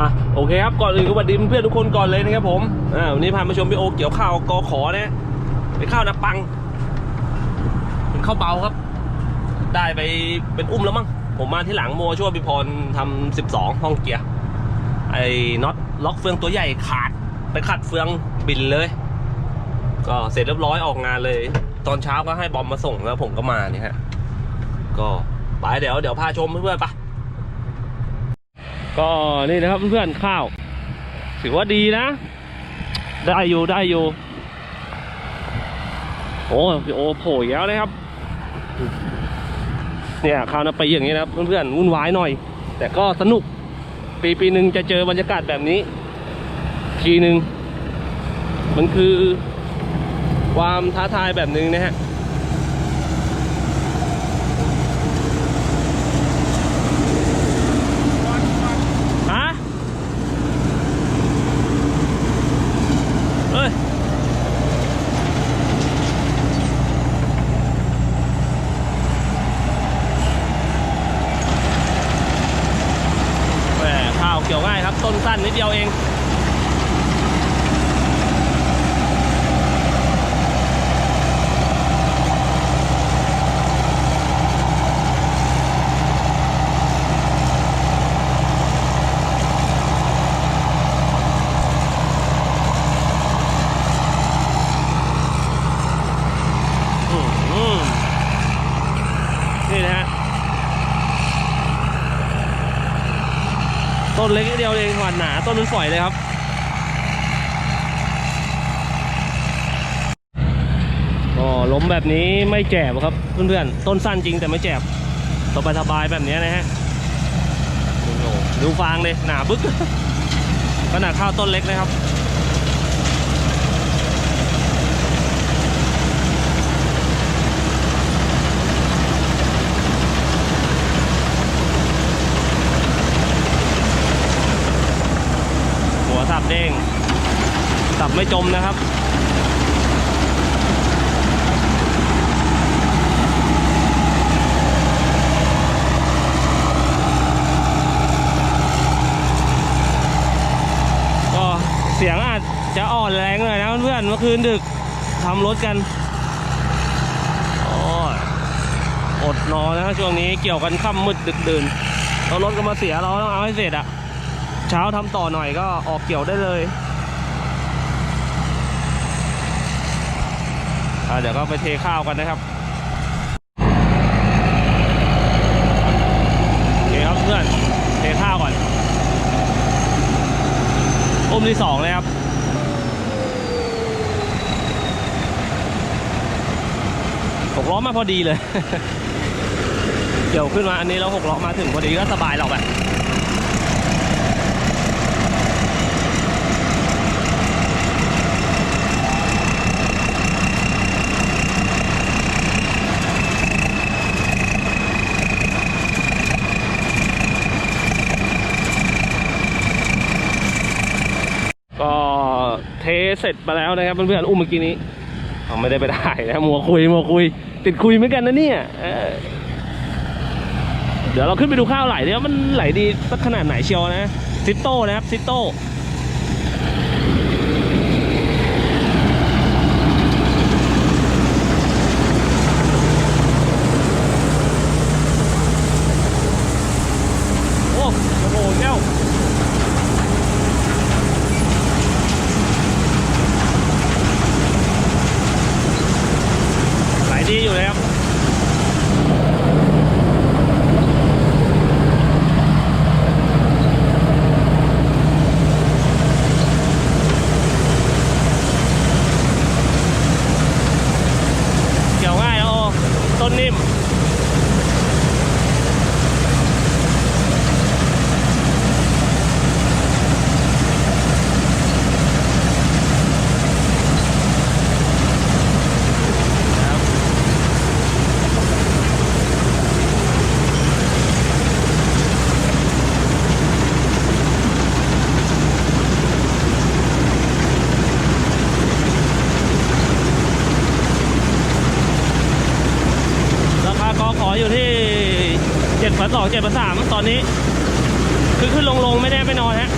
อะโอเคครับก่อนอื่นก็สวัสดีเพื่อนทุกคนก่อนเลยนะครับผมอ่าวันนี้พามาชมพี่โอเกี่ยวข้าวกอขอนะเป็นข้าวนาปังเป็นข้าวเบาครับ ได้ไปเป็นอุ้มแล้วมั้งผมมาที่หลังโมช่วยพี่พรทำสิบสองห้องเกียร์ไอ้น็อตล็อกเฟืองตัวใหญ่ขาดไปขัดเฟืองบินเลย ก็เสร็จเรียบร้อยออกงานเลย ตอนเช้าก็ให้บอมมาส่งแล้วผมก็มาเนี่ยฮะก็ไปเดี๋ยวเดี๋ยวพาชมเพื่อนๆปะ ก็นี่นะครับเพื่อนๆข้าวถือว่าดีนะ ได้อยู่ได้อยู่ โอ้โอโผล่แล้วนะครับ เนี่ยข้าวนาปีอย่างนี้นะครับเพื่อนๆวุ่นวายหน่อย แต่ก็สนุกปีปีหนึ่งจะเจอบรรยากาศแบบนี้ ทีหนึ่งมันคือความท้าทายแบบหนึ่งนะฮะ ฮะเฮ้ย แหมข้าวเกี่ยวง่ายครับ ต้นสั้นนิดเดียวเอง อืมอืมนี่นะฮะ ต้นเล็กนิดเดียวเองหวานหนาต้นมันฝอยเลยครับ ก็ล้มแบบนี้ไม่แจบครับเพื่อนๆต้นสั้นจริงแต่ไม่แจบสบายสบายๆแบบนี้นะฮะโอ้โหดูฟางเลยหนาบึกขนาดข้าวต้นเล็กนะครับ หัวสับเด้ง สับ ไม่จมนะครับ ก็เสียงอาจจะอ่อนแรงหน่อยนะเพื่อนเมื่อคืนดึกทำรถกันออดนอนนะช่วงนี้เกี่ยวกันค่ำมืดดึกดื่นเรารถก็มาเสียเราต้องเอาให้เสร็จอะเช้าทำต่อหน่อยก็ออกเกี่ยวได้เลยอ่า เดี๋ยวก็ไปเทข้าวกันนะครับโอเคครับเพื่อนเทข้าวก่อนอุ้มที่สองเลยครับหกล้อมาพอดีเลย เกี่ยวขึ้นมาอันนี้แล้วหกล้อมาถึงพอดีก็สบายเราแบบ ก็เทเสร็จไปแล้วนะครับเพื่อนๆอุ้มเมื่อกี้นี้เอาไม่ได้ไปถ่ายนะมัวคุยมัวคุย ติดคุยเหมือนกันนะเนี่ยเเดี๋ยวเราขึ้นไปดูข้าวไหลเนี่ยมันไหลดีสักขนาดไหนเชียวนะซิโต้นะครับซิโต้โอ้โหแก้ว ไหลดีอยู่เลยครับ เกี่ยวง่ายนะโอ้ต้นนิ่ม ครับราคากอขออยู่ที่ เจ็ดพันสองเจ็ดพันสามตอนนี้ คือขึ้นลงลงไม่แน่ไม่นอนฮะ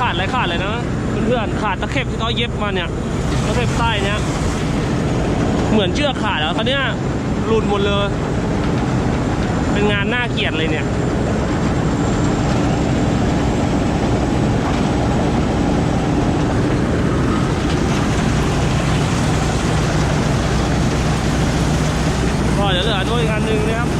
ขาดอะไรขาดเลยนะเพื่อนๆ ขาดตะเข็บที่เขาเย็บมาเนี่ยตะเข็บใต้เนี่ยเหมือนเชือกขาดแล้วเขาเนี้ยหลุดหมดเลย เป็นงานน่าเกลียดเลยเนี่ยก็เดี๋ยวเหลือด้วยงานหนึ่งนะครับ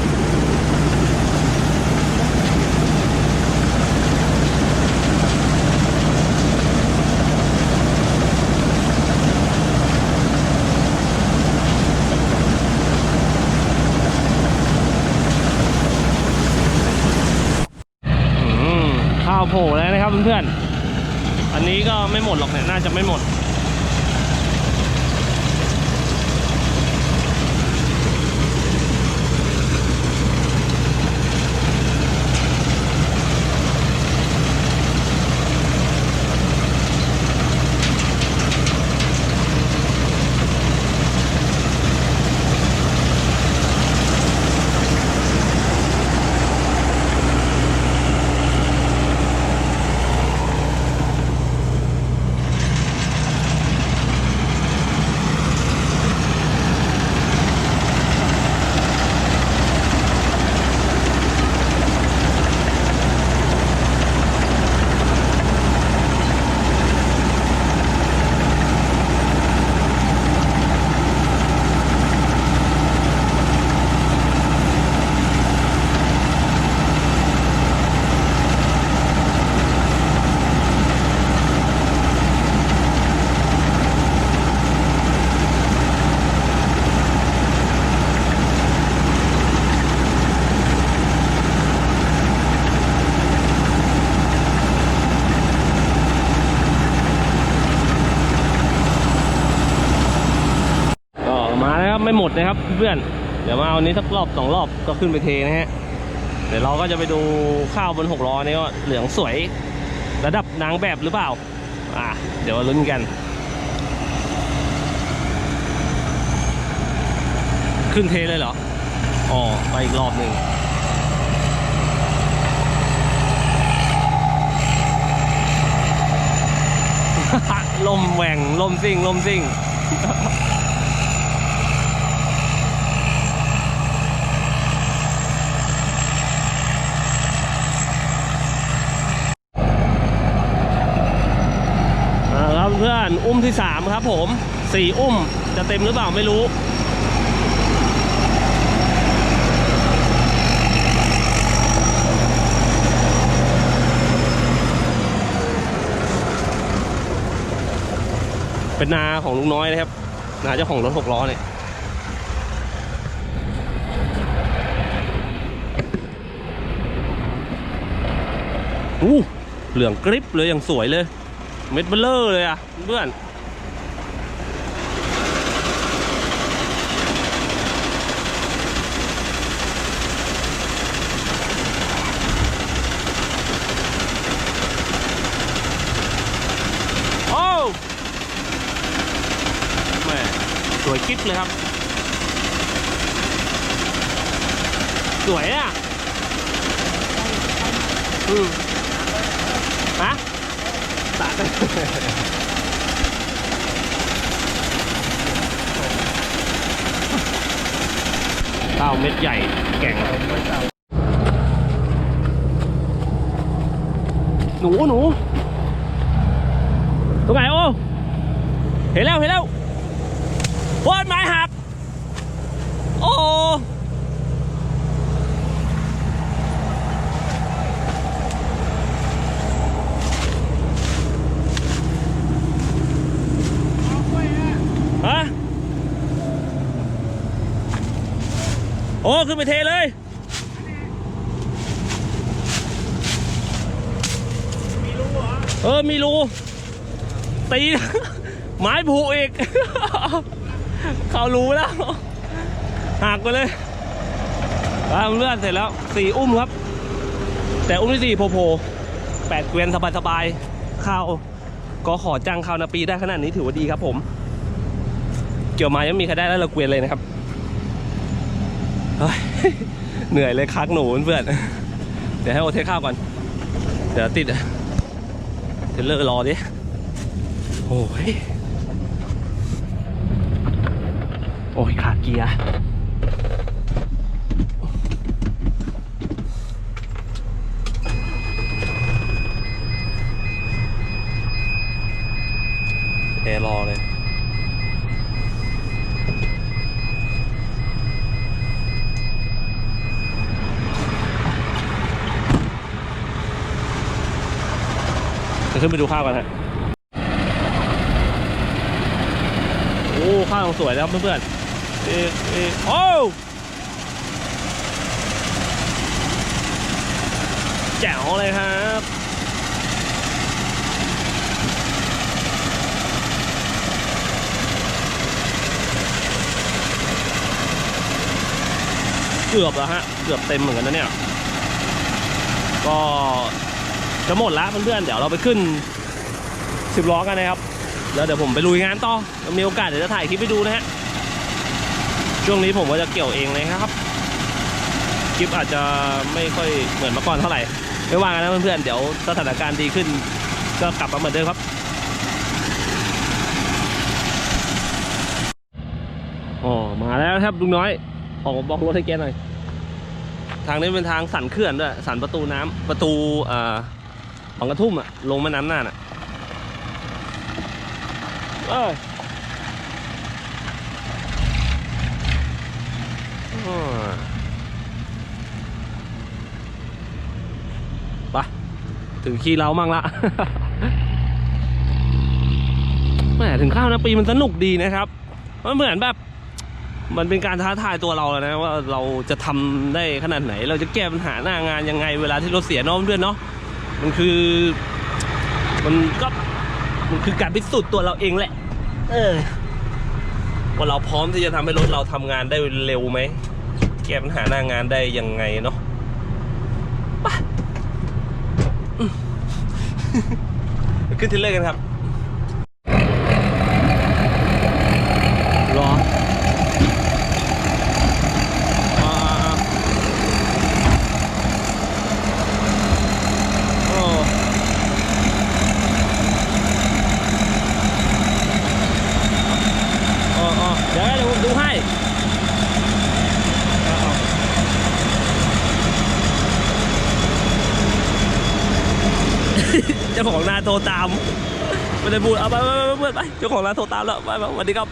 อืมข้าวโผล่แล้วนะครับเพื่อนๆ อันนี้ก็ไม่หมดหรอกเนี่ยน่า จะไม่หมด เพื่อนเดี๋ยวมาเอานี้สักรอบสองรอบก็ขึ้นไปเทนะฮะ เดี๋ยวเราก็จะไปดูข้าวบนหกล้อนี้ว่าเหลืองสวย ระดับนางแบบหรือเปล่า อะ เดี๋ยวมาลุ้นกัน ขึ้นเทเลยเหรอ อ๋อ ไปอีกรอบหนึ่งลมแหว่งลมซิ่งลมซิ่ง อ่าครับเพื่อนอุ้ม ที่สามครับผมสี่อุ้มจะเต็มหรือเปล่าไม่รู้ เป็นนาของลุงน้อยนะครับ นาเจ้าของรถหกล้อเนี่ยอู้เหลืองกริบเลยอย่างสวยเลย เม็ดเบลเลอร์เลยอะเพื่อน โอ้แม่ส วยกิ๊บเลยครับ สวยอะอืมฮะสาดข้าวเม็ดใหญ่แก่งหนูหนูตรงไหนโอ้เห็นแล้วเห็นแล้ว โอ้ยไม้หัก โอ้ฮะโอ้ ขึ้นไปเทเลยเออ มีรู ตี ไม้ผูอีก เขารู้แล้วหักไปเลยตามเลือดเสร็จแล้วสี่อุ้มครับ แต่อุ้มที่สี่โผล่แปดเกวียนสบายๆข้าวก็ขอจ้างข้าวนาปีได้ขนาดนี้ถือว่าดีครับผม เกี่ยวมายังมีใครได้แล้วเราเกวียนเลยนะครับเหนื่อยเลยคักหนูเพื่อนเดี๋ยวให้โอเทคข้าวก่อน เดี๋ยวติดเทรลเลอร์รอดิโอ้ย โอ้ยขาดเกียร์แอร์รอเลยจะขึ้นไปดูข้าวกันฮะโอ้ข้าวสวยแล้วเพื่อนๆ เอเอโอ้แจ๋วเลยครับเกือบแล้วฮะ เกือบเต็มเหมือนกันนะเนี่ย ก็จะหมดแล้วเพื่อนๆ เดี๋ยวเราไปขึ้นสิบล้อกันนะครับ แล้วเดี๋ยวผมไปลุยงานต่อ มีโอกาสเดี๋ยวจะถ่ายคลิปไปดูนะฮะ ช่วงนี้ผมก็จะเกี่ยวเองเลยครับคลิปอาจจะไม่ค่อยเหมือนเมื่อก่อนเท่าไหร่ไม่ว่ากันนะเพื่อนๆเดี๋ยวสถานการณ์ดีขึ้น ก็กลับมาเหมือนเดิมครับ อ๋อมาแล้วครับลุงน้อยออกบอกรถให้แกหน่อย ทางนี้เป็นทางสันเขื่อนด้วยสันประตูน้ำประตูเอ่อบางกระทุ่มอะลงแม่น้ำน่านอะเออ้ อไปถึงขี้เรามั่งละแหมถึงข้าวนะปีมันสนุกดีนะครับ มันเหมือนแบบ มันเป็นการท้าทายตัวเราแล้วนะว่าเราจะทำได้ขนาดไหน เราจะแก้ปัญหาหน้างานยังไง เวลาที่รถเสียน้องเพื่อนเนาะมันคือ มันก็มันคือการพิสูจน์ตัวเราเองแหละ เออว่าเราพร้อมที่จะทำให้รถเราทำงานได้เร็วไหม ก้ปัญหาหน้างานได้ยังไงเนาะไปขึ้นเทรลเลอร์กันครับรอ อ่าโอ้โอ้โอ้เดี๋ยวเดี๋ยวผมดูให้เอาเอาเจ้าของนาโทรตามไม่ได้ พูดเอาไปไปไปไปไปเจ้าของร้านโทรตามแล้วไปไปสวัสดีครับ